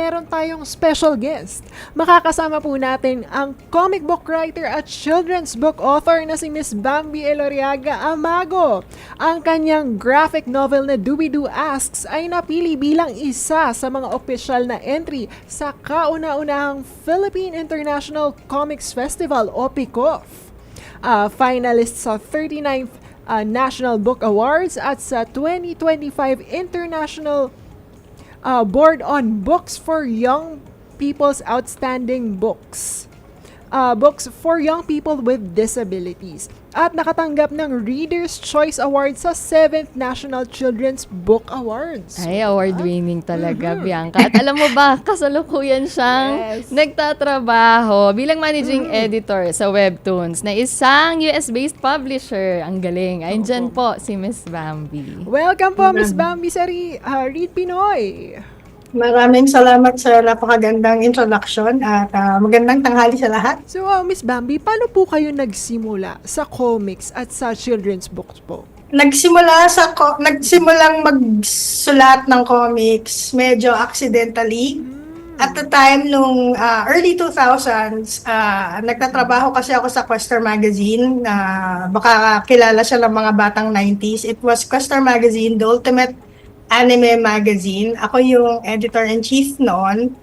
meron tayong special guest. Makakasama po natin ang comic book writer at children's book author na si Miss Bambi Eloriaga Amago. Ang kanyang graphic novel na Doobie-Doo Asks ay napili bilang isa sa mga opisyal na entry sa kauna-unahang Philippine International Comics Festival o PICOF. Uh, finalist sa 39th uh, National Book Awards at sa 2025 International uh, Board on Books for Young People's Outstanding Books. Uh, books for young people with disabilities. At nakatanggap ng Reader's Choice Award sa 7th National Children's Book Awards. Ay, award-winning talaga, Bianca. At alam mo ba, kasalukuyan siyang Yes. nagtatrabaho bilang managing editor sa Webtoons na isang US-based publisher. Ang galing. Ayun dyan po si Miss Bambi. Welcome po, Miss Bambi sa Re- uh, Read Pinoy. Maraming salamat sa napakagandang introduction at ah, magandang tanghali sa lahat. So, uh, Miss Bambi, paano po kayo nagsimula sa comics at sa children's books po? Nagsimula sa ko- nagsimulang magsulat ng comics medyo accidentally. At the time nung ah, early 2000s, ah, nagtatrabaho kasi ako sa Quester Magazine. na baka kilala siya ng mga batang 90s. It was Quester Magazine, the ultimate anime magazine. Ako yung editor-in-chief noon.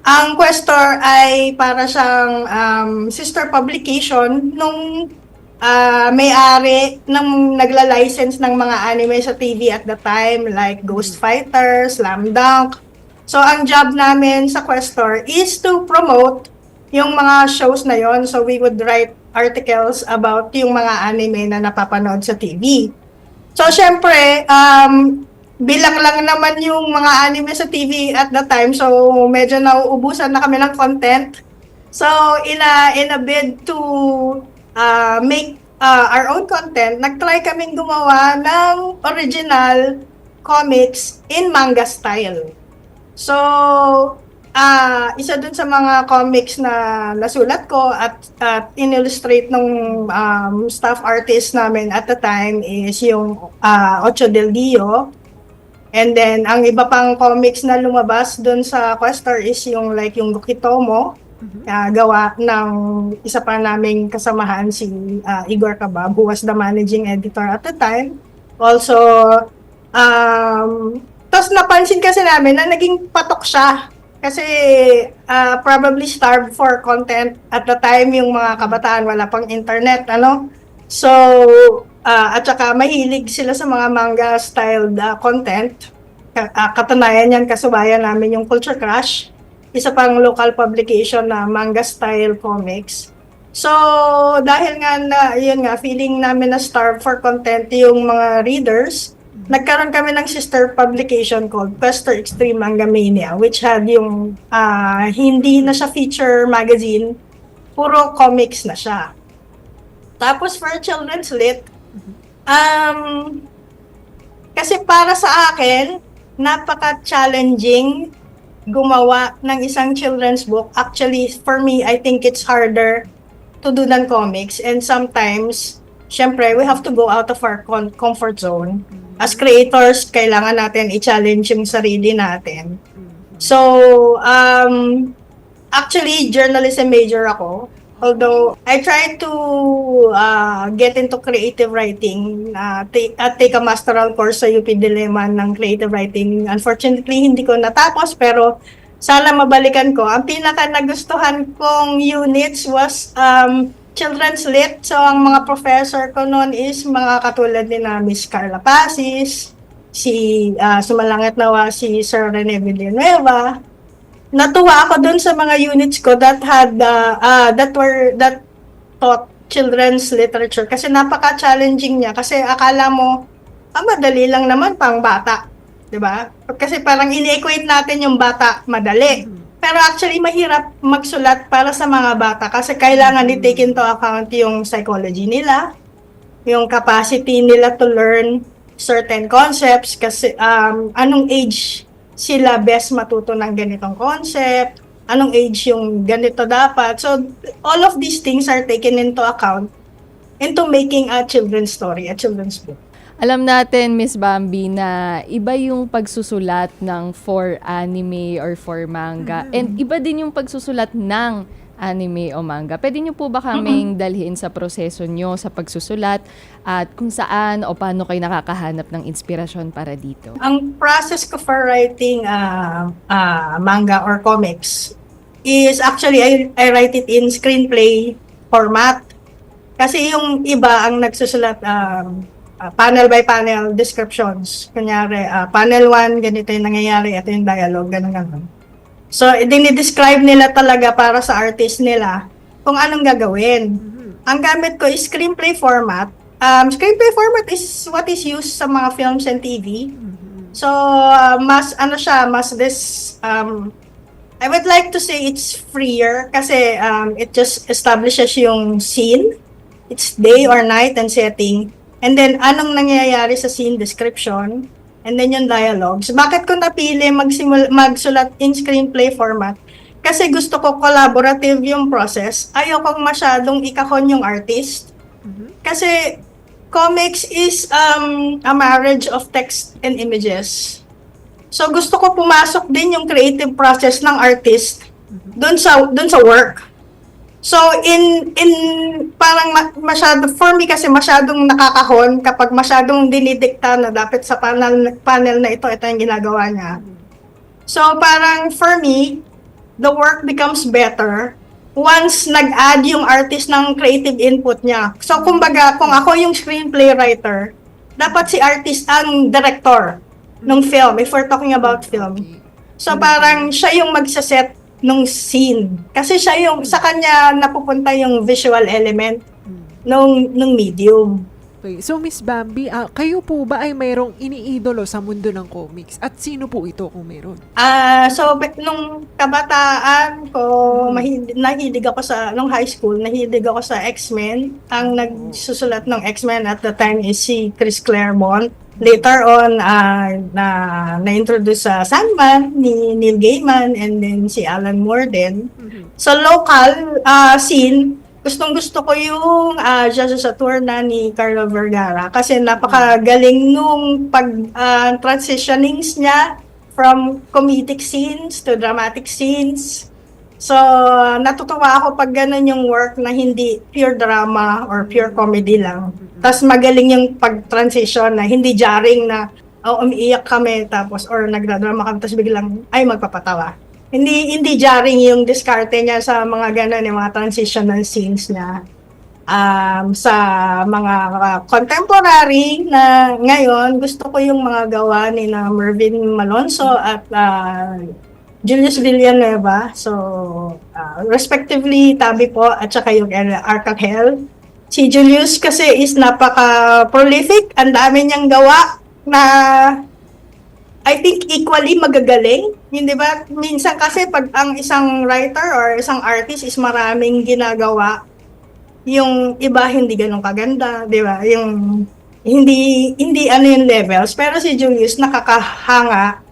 Ang Questor ay para siyang um, sister publication nung ah, may-ari ng nagla-license ng mga anime sa TV at the time like Ghost Fighter, Slam Dunk. So ang job namin sa Questor is to promote yung mga shows na yon. So we would write articles about yung mga anime na napapanood sa TV. So syempre, um, bilang lang naman yung mga anime sa TV at the time, so medyo nauubusan na kami ng content. So in a, in a bid to uh, make uh, our own content, nag-try kaming gumawa ng original comics in manga style. So, ah isa dun sa mga comics na nasulat ko at, at in-illustrate ng um, staff artist namin at the time is yung ah, Ocho del Dio. And then, ang iba pang comics na lumabas dun sa Questor is yung like yung Gokitomo, ah, gawa ng isa pa naming kasamahan si ah, Igor Kabab, who was the managing editor at the time. Also, um, tapos napansin kasi namin na naging patok siya. Kasi ah, probably starved for content at the time yung mga kabataan wala pang internet, ano? So, ah, at saka mahilig sila sa mga manga styled ah, content. Ka- ah, katunayan yan, kasubayan namin yung Culture Crush, isa pang local publication na manga style comics. So, dahil nga na, yun nga, feeling namin na starved for content yung mga readers, nagkaroon kami ng sister publication called Quester Extreme Manga Mania, which had yung, ah, hindi na siya feature magazine, puro comics na siya. Tapos for children's lit, um, kasi para sa akin, napaka-challenging gumawa ng isang children's book. Actually, for me, I think it's harder to do than comics. And sometimes, syempre, we have to go out of our comfort zone. As creators, kailangan natin i-challenge yung sarili natin. So, um, actually, journalism major ako. Although, I tried to uh, get into creative writing, uh, take, uh, take a masteral course sa UP Dilemma ng creative writing. Unfortunately, hindi ko natapos, pero sana mabalikan ko. Ang pinaka nagustuhan kong units was um, children's lit. So, ang mga professor ko noon is mga katulad ni na Miss Carla Pasis, si uh, sumalangit nawa si Sir Rene Villanueva. Natuwa ako dun sa mga units ko that had uh, uh, that were that taught children's literature kasi napaka-challenging niya kasi akala mo ah, madali lang naman pang bata, 'di ba? Kasi parang ini-equate natin yung bata madali. Pero actually mahirap magsulat para sa mga bata kasi kailangan i-take into account yung psychology nila, yung capacity nila to learn certain concepts kasi um, anong age sila best matuto ng ganitong concept, anong age yung ganito dapat. So, all of these things are taken into account into making a children's story, a children's book. Alam natin, Miss Bambi, na iba yung pagsusulat ng for anime or for manga. And iba din yung pagsusulat ng anime o manga. Pwede niyo po ba kaming dalhin sa proseso nyo sa pagsusulat at kung saan o paano kayo nakakahanap ng inspirasyon para dito? Ang process ko for writing uh, uh, manga or comics is actually I, I write it in screenplay format. Kasi yung iba ang nagsusulat um, uh, panel by panel descriptions. Kunyari, uh, panel 1, ganito yung nangyayari, ito yung dialogue, ganun ganun. So, dinidescribe nila talaga para sa artist nila kung anong gagawin. Ang gamit ko is screenplay format. Um, screenplay format is what is used sa mga films and TV. So, uh, mas ano siya, mas this um I would like to say it's freer kasi um it just establishes yung scene, it's day or night and setting. And then anong nangyayari sa scene description and then yung dialogues. Bakit ko napili magsimul magsulat in screenplay format? Kasi gusto ko collaborative yung process. Ayokong masyadong ikakon yung artist. Kasi comics is um, a marriage of text and images. So gusto ko pumasok din yung creative process ng artist doon sa doon sa work. So in in parang ma- masyado for me kasi masyadong nakakahon kapag masyadong dinidikta na dapat sa panel panel na ito ito yung ginagawa niya. So parang for me the work becomes better once nag-add yung artist ng creative input niya. So, kumbaga, kung ako yung screenplay writer, dapat si artist ang director ng film, if we're talking about film. So, parang siya yung magsaset nung scene. Kasi siya yung, sa kanya napupunta yung visual element nung, nung medium. Okay. So, Miss Bambi, ah, kayo po ba ay mayroong iniidolo sa mundo ng comics? At sino po ito kung meron? Ah, so be- nung kabataan ko, mahilig, nahilig ako sa nung high school, nahilig ako sa X-Men. Ang nagsusulat ng X-Men at the time is si Chris Claremont. Later on, ah, na na-introduce sa Sandman ni Neil Gaiman and then si Alan Moore din. Sa local ah, scene, gustong gusto ko yung uh, Judge Saturna ni Carlo Vergara kasi napakagaling nung pag ah, transitionings niya from comedic scenes to dramatic scenes. So, natutuwa ako pag ganun yung work na hindi pure drama or pure comedy lang. Tapos magaling yung pag-transition na hindi jarring na oh, umiiyak kami tapos or nagdadrama kami tapos biglang ay magpapatawa. Hindi hindi jarring yung diskarte niya sa mga ganun yung mga transitional scenes niya. Um, sa mga uh, contemporary na ngayon, gusto ko yung mga gawa ni na Mervyn Malonzo at uh, Julius Villanueva. So, uh, respectively, Tabi po at saka yung El Arcangel. Si Julius kasi is napaka-prolific. Ang dami niyang gawa na I think equally magagaling. Hindi ba? Minsan kasi pag ang isang writer or isang artist is maraming ginagawa, yung iba hindi ganun kaganda, di ba? Yung hindi hindi ano yung levels. Pero si Julius nakakahanga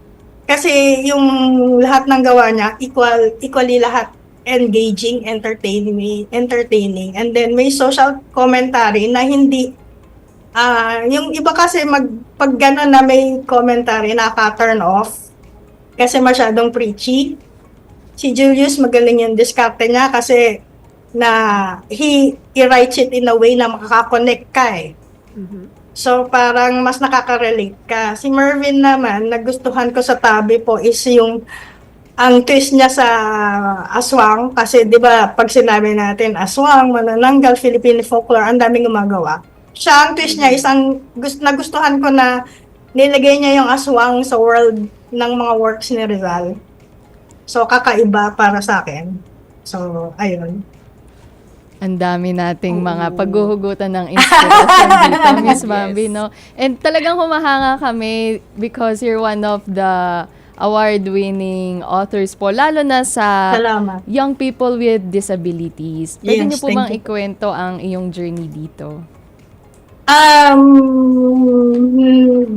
kasi yung lahat ng gawa niya equal equally lahat engaging, entertaining, entertaining. And then may social commentary na hindi Ah, yung iba kasi mag pag gano'n na may commentary nakaka-turn off kasi masyadong preachy. Si Julius magaling yung diskarte niya kasi na he, he writes it in a way na makaka-connect ka eh. So parang mas nakaka-relate ka. Si Mervin naman, nagustuhan ko sa tabi po is yung ang twist niya sa aswang kasi 'di ba pag sinabi natin aswang, manananggal, Filipino folklore, ang daming gumagawa. Siya ang twist niya isang gust nagustuhan ko na nilagay niya yung aswang sa world ng mga works ni Rizal. So kakaiba para sa akin. So ayun. Ang dami nating mga Oo. paghuhugutan ng inspiration dito, Miss Yes. Bambi, no? And talagang humahanga kami because you're one of the award-winning authors po, lalo na sa Salamat. young people with disabilities. Pwede Yes, niyo po thank bang you. ikwento ang iyong journey dito? Um,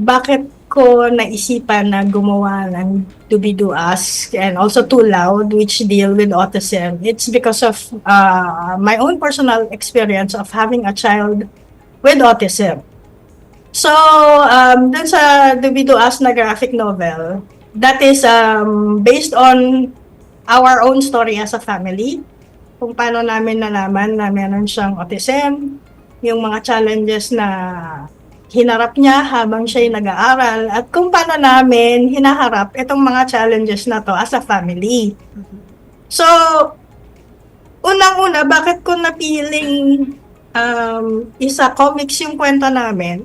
bakit ko naisipan na gumawa ng To Be Do Us and also Too Loud which deal with autism? It's because of uh, my own personal experience of having a child with autism. So, um, dun sa Dubido Us na graphic novel, that is um, based on our own story as a family. Kung paano namin nalaman na meron siyang autism, yung mga challenges na hinarap niya habang siya'y nag-aaral, at kung paano namin hinaharap itong mga challenges na to as a family. So, unang-una, bakit ko napiling um, isa comics yung kwento namin?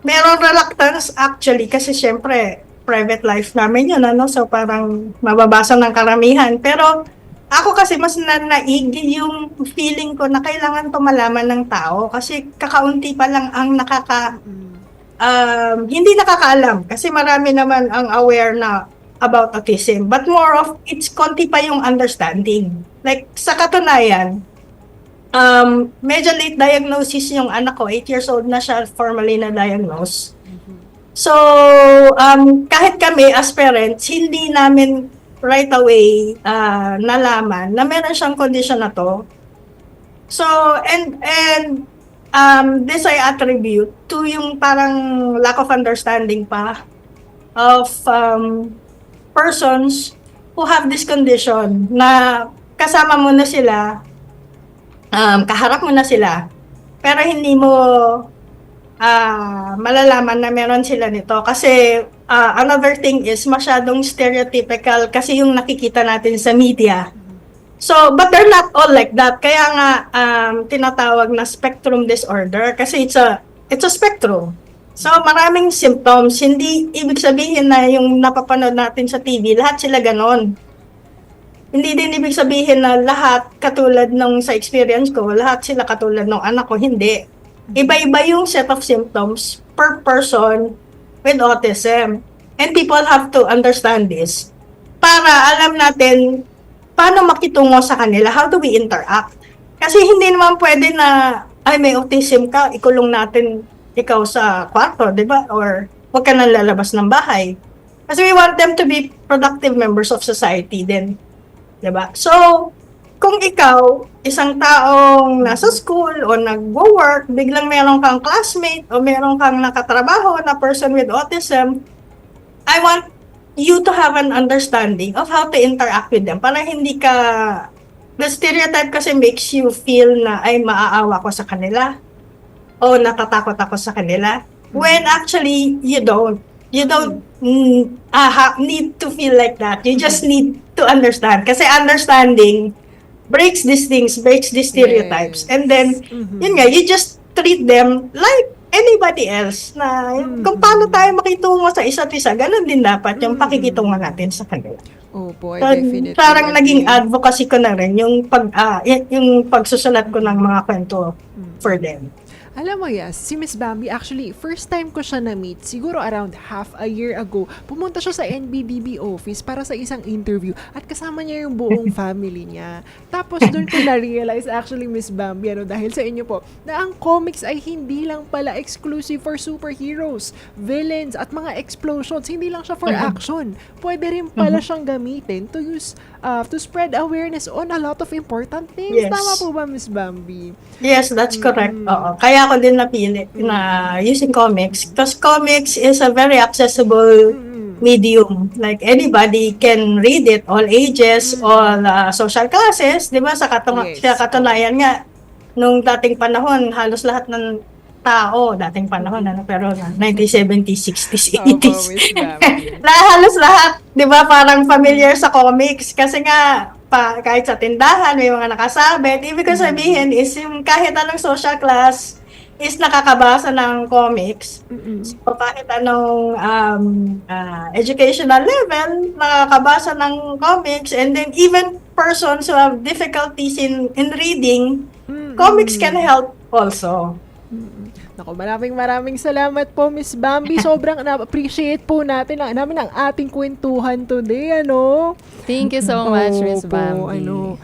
Meron reluctance actually kasi syempre private life namin yun, ano? So parang mababasa ng karamihan. Pero ako kasi mas nanaig yung feeling ko na kailangan to malaman ng tao kasi kakaunti pa lang ang nakaka um, hindi nakakaalam kasi marami naman ang aware na about autism. But more of it's konti pa yung understanding. Like sa katunayan um, medyo late diagnosis yung anak ko. 8 years old na siya formally na diagnose so um, kahit kami as parents hindi namin right away uh, nalaman na meron siyang condition na to so and and um, this I attribute to yung parang lack of understanding pa of um, persons who have this condition na kasama mo na sila, um, kaharap mo na sila, pero hindi mo ah, malalaman na meron sila nito. Kasi ah, another thing is masyadong stereotypical kasi yung nakikita natin sa media. So, but they're not all like that. Kaya nga um, tinatawag na spectrum disorder kasi it's a it's a spectrum. So, maraming symptoms. Hindi ibig sabihin na yung napapanood natin sa TV, lahat sila ganon. Hindi din ibig sabihin na lahat katulad nung sa experience ko, lahat sila katulad ng anak ko. Hindi. Iba-iba yung set of symptoms per person with autism. And people have to understand this para alam natin paano makitungo sa kanila, how do we interact? Kasi hindi naman pwede na, ay may autism ka, ikulong natin ikaw sa kwarto, di ba? Or huwag ka nang lalabas ng bahay. Kasi we want them to be productive members of society din. Di ba? So, kung ikaw, isang taong nasa school o nag-work, biglang meron kang classmate o meron kang nakatrabaho na person with autism, I want you to have an understanding of how to interact with them para hindi ka the stereotype kasi makes you feel na ay maaawa ko sa kanila o natatakot ako sa kanila. When actually you don't. You don't mm, ah, ha- need to feel like that. You just need to understand. Kasi understanding breaks these things breaks these stereotypes Yes. and then Mhm. yun nga you just treat them like anybody else na kung paano tayo makitungo sa isa't isa, ganun din dapat yung pakikitungo natin sa kanila. Opo, I So, definitely parang naging advocacy ko na rin yung pag ah, yung pagsusulat ko ng mga kwento for them. Alam mo, yes, si Miss Bambi, actually, first time ko siya na-meet, siguro around half a year ago, pumunta siya sa NBBB office para sa isang interview at kasama niya yung buong family niya. Tapos doon ko na-realize actually, Miss Bambi, ano, dahil sa inyo po, na ang comics ay hindi lang pala exclusive for superheroes, villains, at mga explosions. Hindi lang siya for action. Pwede rin pala siyang gamitin to use, uh, to spread awareness on a lot of important things. Yes. Tama po ba, Miss Bambi? Yes, that's correct. Oo. Kaya ako din napili na using comics because comics is a very accessible medium. Like anybody can read it, all ages, all uh, social classes, 'di ba? Sa, katuna- Yes. sa katunayan nga nung dating panahon, halos lahat ng tao, dating panahon, ano, pero na 1970s, 60s, 80s. Opo, Miss Bambi. La, halos lahat, 'di ba, parang familiar sa comics kasi nga pa, kahit sa tindahan may mga nakasabit. Ibig ko sabihin is yung kahit anong social class is nakakabasa ng comics. Mm-mm. So kahit anong um, ah, educational level, nakakabasa ng comics and then even persons who have difficulties in in reading, Mm-mm. comics can help also. Naku, maraming maraming salamat po, Miss Bambi. Sobrang na-appreciate po natin ang, namin ang ating kwentuhan today, ano? Thank you so much, Miss Bambi. Ano,